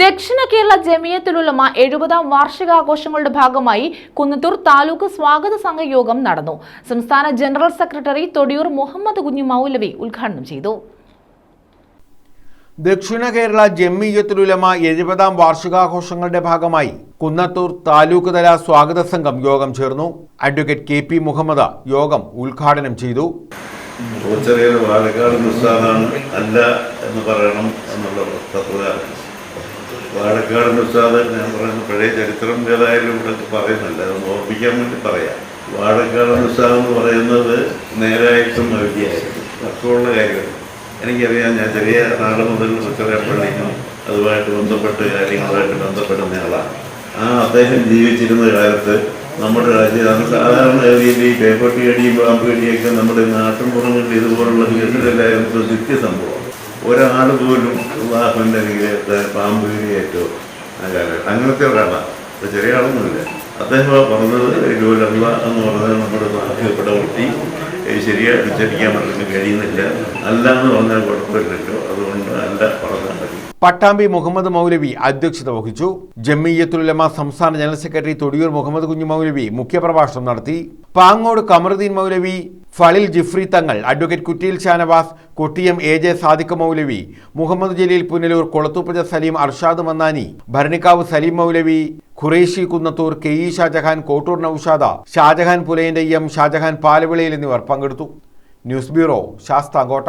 ദക്ഷിണ കേരള ജമിയത്തുലുലമ എഴുപതാം വാർഷികാഘോഷങ്ങളുടെ ഭാഗമായി കുന്നത്തൂർ താലൂക്ക് സ്വാഗത സംഘ യോഗം നടന്നു. സംസ്ഥാന ജനറൽ സെക്രട്ടറി തൊടിയൂർ മുഹമ്മദ് കുഞ്ഞു മൗലവി ഉദ്ഘാടനം ചെയ്തു. ദക്ഷിണ കേരള ജമ്മിയത്തുലുലമ എഴുപതാം വാർഷികാഘോഷങ്ങളുടെ ഭാഗമായി കുന്നത്തൂർ താലൂക്ക് തല സ്വാഗത സംഘം യോഗം ചേർന്നു. അഡ്വക്കേറ്റ് കെ പി മുഹമ്മദ് യോഗം ഉദ്ഘാടനം ചെയ്തു. അല്ല എന്ന് പറയണം എന്നുള്ള വാഴക്കാട് ഉസ്താദ് ഞാൻ പറയുന്ന. പഴയ ചരിത്രം ഏതായാലും ഇവിടെ പറയുന്നില്ല അതൊന്ന് ഓർപ്പിക്കാൻ വേണ്ടി പറയാം. വാഴക്കാട് ഉസ്താദ് എന്ന് പറയുന്നത് നേരായിട്ടും വിദ്യയായിരുന്നു തർക്കമുള്ള കാര്യമാണ്. എനിക്കറിയാം ഞാൻ ചെറിയ നാട് മുതൽ ഉച്ചറപ്പള്ളിക്കും അതുമായിട്ട് ബന്ധപ്പെട്ട് കാര്യങ്ങളുമായിട്ട് ബന്ധപ്പെടുന്ന ആളാണ്. ആ അദ്ദേഹം ജീവിച്ചിരുന്ന കാലത്ത് നമ്മുടെ രാജ്യം സാധാരണ ഗതിയിൽ ഈ പേപ്പട്ടി അടിയും പാമ്പ് അടിയൊക്കെ നമ്മുടെ നാട്ടിൻ പുറങ്ങളിൽ ഇതുപോലുള്ള കേസിലെല്ലാവരും നിത്യ സംഭവം ഒരാൾ പോലും വിവാഹത്തിന്റെ കീഴത്തെ പാമ്പ് കടിയേറ്റോ ആ അങ്ങനത്തെ ഒരാളാണ് ചെറിയ ആളൊന്നുമില്ല. അദ്ദേഹം പറഞ്ഞത് ഇരുവലല്ല എന്ന് പറഞ്ഞത് നമ്മുടെ നാട്ടിൽപ്പെട്ട കുട്ടി ശരിയായി ഉച്ചരിക്കാൻ പറ്റുന്ന കഴിയുന്നില്ല. അല്ല എന്ന് പറഞ്ഞാൽ കുഴപ്പമില്ലല്ലോ. അതുകൊണ്ട് അല്ല പറഞ്ഞാൽ മതി. പട്ടാമ്പി മുഹമ്മദ് മൗലവി അധ്യക്ഷത വഹിച്ചു. ജമ്മിയത്തുലമ സംസ്ഥാന ജനറൽ സെക്രട്ടറി തൊടിയൂർ മുഹമ്മദ് കുഞ്ഞു മൗലവി മുഖ്യപ്രഭാഷണം നടത്തി. പാങ്ങോട് കമറുദ്ദീൻ മൗലവി ഫളിൽ Jifri Thangal advocate Kuttiyil Shanavas Kottiyam A J Sadiq Moulavi Muhammad Jaleel Punalur Kulathupuzha Saleem Arshad Mannani Bharanikkavu Saleem Moulavi Qureshi Kunnathur K E Shajahan Kottoor Noushad Shajahan പുലയന്റെ M Shajahan Palavilayil എന്നിവർ പങ്കെടുത്തു. News bureau Sasthamkotta.